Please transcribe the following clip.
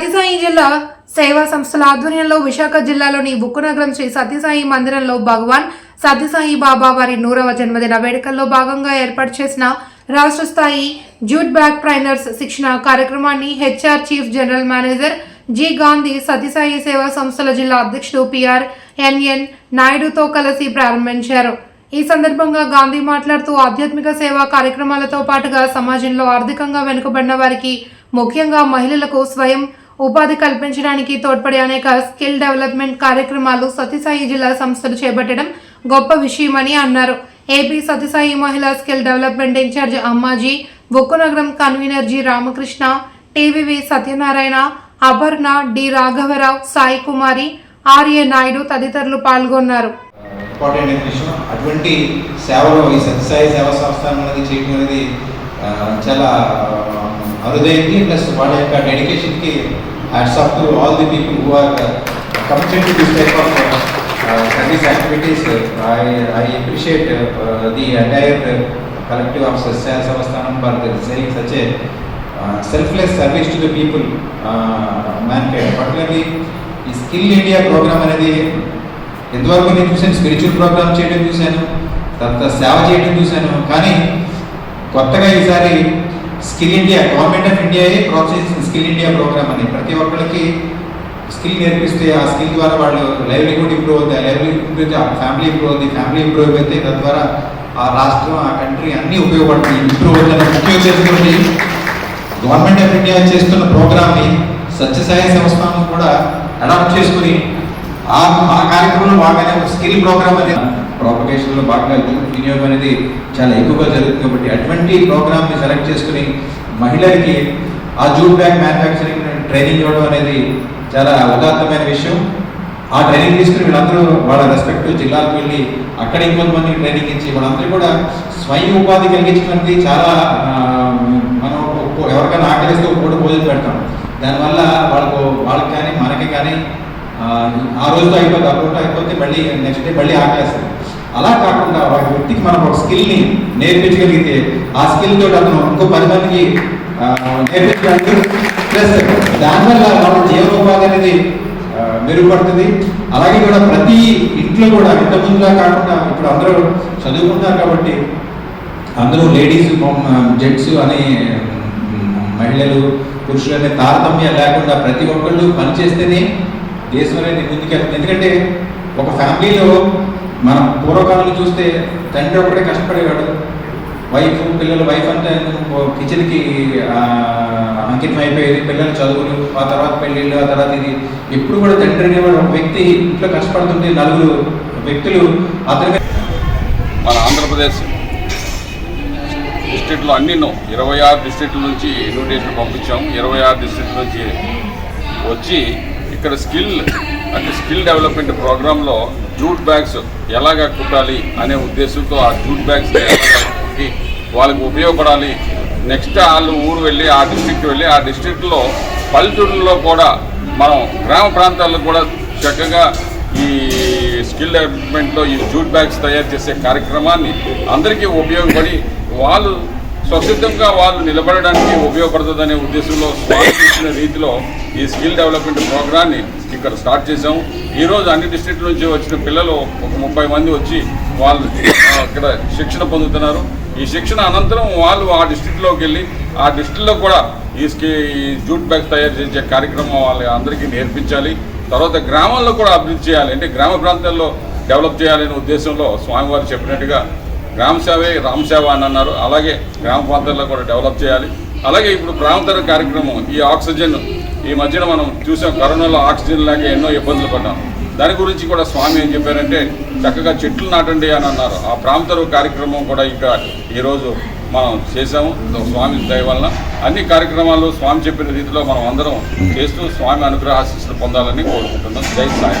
సత్యసాయి జిల్లా సేవా సంస్థల ఆధ్వర్యంలో విశాఖ జిల్లాలోని ఉక్కునగరం శ్రీ సత్యసాయి మందిరంలో భగవాన్ సత్యసాయి బాబా వారి నూరవ జన్మదిన వేడుకల్లో భాగంగా ఏర్పాటు చేసిన రాష్ట్ర స్థాయి జూట్ బ్యాక్ ట్రైనర్స్ శిక్షణ కార్యక్రమాన్ని HR chief general manager G Gandhi Sathya Sai సేవా సంస్థల జిల్లా అధ్యక్షుడు పిఆర్ ఎన్ఎన్ నాయుడుతో కలిసి ప్రారంభించారు. ఈ సందర్భంగా గాంధీ మాట్లాడుతూ ఆధ్యాత్మిక సేవా కార్యక్రమాలతో పాటుగా సమాజంలో ఆర్థికంగా వెనుకబడిన వారికి ముఖ్యంగా మహిళలకు స్వయం ఉపాధి కల్పించడానికి తోడ్పడే అనేక స్కిల్ డెవలప్మెంట్ కార్యక్రమాలు సత్యసాయి జిల్లా సంస్థలు చేపట్టడం గొప్ప విషయమని అన్నారు. ఏపీ సత్యసాయి మహిళా skill development incharge Ammaji Bokkunagaram convener G Ramakrishna TVV Satyanarayana Aparna D రాఘవరావు సాయి కుమారి ఆర్ఏ నాయుడు తదితరులు పాల్గొన్నారు. ఇంపార్టెంట్ విషయం అటువంటి సేవలు ఈ సత్యసాయి సేవా సంస్థ అనేది చేయడం అనేది చాలా ఆ, ప్లస్ వాళ్ళ యొక్క డెడికేషన్కి hats off to all the people who are committed to this type of service activities I I appreciate the entire collective of సస్యా సంస్థానం for saying such a selfless service to the people man particularly ఈ skill India programme అనేది ఎంతవరకు నేను చూశాను spiritual programme చేయడం చూశాను తర్వాత సేవ చేయడం చూశాను. కానీ కొత్తగా ఈసారి స్కిల్ ఇండియా గవర్నమెంట్ ఆఫ్ ఇండియాయే ప్రోత్సహిస్తుంది స్కిల్ ఇండియా ప్రోగ్రామ్ అని. ప్రతి ఒక్కరికి స్కిల్ నేర్పిస్తే ఆ స్కిల్ ద్వారా వాళ్ళు లైవ్లీహుడ్ ఇంప్రూవ్ అవుతుంది ఆ లైవ్లీహుడ్ ఇంప్రూవ్ అయితే ఆ ఫ్యామిలీ ఇంప్రూవ్ అవుతుంది ఫ్యామిలీ ఇంప్రూవ్ అయితే తద్వారా ఆ రాష్ట్రం ఆ కంట్రీ అన్నీ ఉపయోగపడుతుంది ఇంప్రూవ్ అవుతుంది ముఖ్య ఉద్దేశంతో గవర్నమెంట్ ఆఫ్ ఇండియా చేస్తున్న ప్రోగ్రామ్ని సత్యసాయి సంస్థను కూడా అడాప్ట్ చేసుకుని ఆ కార్యక్రమంలో భాగంగానే స్కిల్ ప్రోగ్రామ్ అనేది ప్రాపగేషన్లో బాగా వినియోగం అనేది చాలా ఎక్కువగా జరుగుతుంది. కాబట్టి అటువంటి ప్రోగ్రామ్ని సెలెక్ట్ చేసుకుని మహిళలకి ఆ జూట్ బ్యాగ్ మ్యానుఫ్యాక్చరింగ్ ట్రైనింగ్ ఇవ్వడం అనేది చాలా ఉదాత్తమైన విషయం. ఆ ట్రైనింగ్ తీసుకుని వీళ్ళందరూ వాళ్ళ రెస్పెక్టివ్ జిల్లాలకు వెళ్ళి అక్కడ ఇంకొంతమంది ట్రైనింగ్ ఇచ్చి వాళ్ళందరూ కూడా స్వయం ఉపాధి కలిగించడానికి చాలా మనం ఎవరికైనా ఆకలిస్తే కూడా పూట భోజనం పెడతాం. దానివల్ల వాళ్ళకు వాళ్ళకి కానీ మనకి కానీ ఆ, రోజుతో అయిపోతే ఆ అయిపోతే మళ్ళీ నెక్స్ట్ డే మళ్ళీ ఆకలేస్తుంది. అలా కాకుండా ఒక వ్యక్తికి మనం ఒక స్కిల్ని నేర్పించగలిగితే ఆ స్కిల్ తోటి అతను ఇంకో పది మందికి నేర్పించడానికి ప్లస్ దానివల్ల మన జీవనోపాధి అనేది మెరుగుపడుతుంది. అలాగే కూడా ప్రతి ఇంట్లో కూడా ఇంత ముందుగా కాకుండా ఇప్పుడు అందరూ చదువుకుంటున్నారు కాబట్టి అందరూ లేడీస్ జెంట్స్ అనే మహిళలు పురుషులు అనే తారతమ్యం లేకుండా ప్రతి ఒక్కళ్ళు పనిచేస్తేనే దేశం అనేది ముందుకెళ్తుంది. ఎందుకంటే ఒక ఫ్యామిలీలో మనం పూర్వకాలం చూస్తే తండ్రి ఒకటే కష్టపడేవాడు. వైఫ్ పిల్లలు వైఫ్ అంతా కిచెన్కి అంకితం అయిపోయేది పిల్లలు చదువులు ఆ తర్వాత పెళ్ళిళ్ళు ఆ తర్వాత ఇది. ఎప్పుడు కూడా తండ్రి అనేవాడు ఒక వ్యక్తి ఇంట్లో కష్టపడుతుంటే నలుగురు వ్యక్తులు అతని మన ఆంధ్రప్రదేశ్ డిస్ట్రిక్ట్లో అన్ని ఇరవై ఆరు డిస్ట్రిక్ట్ల నుంచి ఇన్విటేషన్ పంపించాము ఇరవై ఆరు డిస్ట్రిక్ట్ నుంచి వచ్చి ఇక్కడ స్కిల్ అంటే స్కిల్ డెవలప్మెంట్ ప్రోగ్రాంలో జూట్ బ్యాగ్స్ ఎలాగ కుట్టాలి అనే ఉద్దేశంతో ఆ జూట్ బ్యాగ్స్ కుట్టి వాళ్ళకి ఉపయోగపడాలి. నెక్స్ట్ వాళ్ళు ఊరు వెళ్ళి ఆ డిస్ట్రిక్ట్ వెళ్ళి ఆ డిస్ట్రిక్ట్లో పల్లెటూరులో కూడా మనం గ్రామ ప్రాంతాల్లో కూడా చక్కగా ఈ స్కిల్ డెవలప్మెంట్లో ఈ జూట్ బ్యాగ్స్ తయారు చేసే కార్యక్రమాన్ని అందరికీ ఉపయోగపడి వాళ్ళు స్వసిద్ధంగా వాళ్ళు నిలబడడానికి ఉపయోగపడుతుందనే ఉద్దేశంలో స్వాగతించిన రీతిలో ఈ స్కిల్ డెవలప్మెంట్ ప్రోగ్రాన్ని ఇక్కడ స్టార్ట్ చేసాము ఈరోజు అన్ని డిస్ట్రిక్ట్ నుంచి వచ్చిన పిల్లలు ఒక ముప్పై మంది వచ్చి వాళ్ళు ఇక్కడ శిక్షణ పొందుతున్నారు. ఈ శిక్షణ అనంతరం వాళ్ళు ఆ డిస్ట్రిక్ట్లోకి వెళ్ళి ఆ డిస్ట్రిక్ట్లో కూడా ఈ స్కి జూట్ బ్యాగ్స్ తయారు చేసే కార్యక్రమం వాళ్ళ అందరికీ నేర్పించాలి. తర్వాత గ్రామాల్లో కూడా అభివృద్ధి చేయాలి. అంటే గ్రామ ప్రాంతాల్లో డెవలప్ చేయాలనే ఉద్దేశంలో స్వామివారు చెప్పినట్టుగా గ్రామ సేవే రామ సేవ అని అన్నారు. అలాగే గ్రామ ప్రాంతాల్లో కూడా డెవలప్ చేయాలి. అలాగే ఇప్పుడు ప్రాంతర కార్యక్రమం ఈ ఆక్సిజన్ ఈ మధ్యన మనం చూసాం కరోనాలో ఆక్సిజన్ లేక ఎన్నో ఇబ్బందులు పడ్డాం. దాని గురించి కూడా స్వామి ఏం చెప్పారంటే చక్కగా చెట్లు నాటండి అని అన్నారు. ఆ ప్రాంతరు కార్యక్రమం కూడా ఇక్కడ ఈరోజు మనం చేసాము స్వామి దయ వలన అన్ని కార్యక్రమాలు స్వామి చెప్పిన రీతిలో మనం అందరం చేస్తూ స్వామి అనుగ్రహాశిస్సులు పొందాలని కోరుకుంటున్నాం. జై సాయి.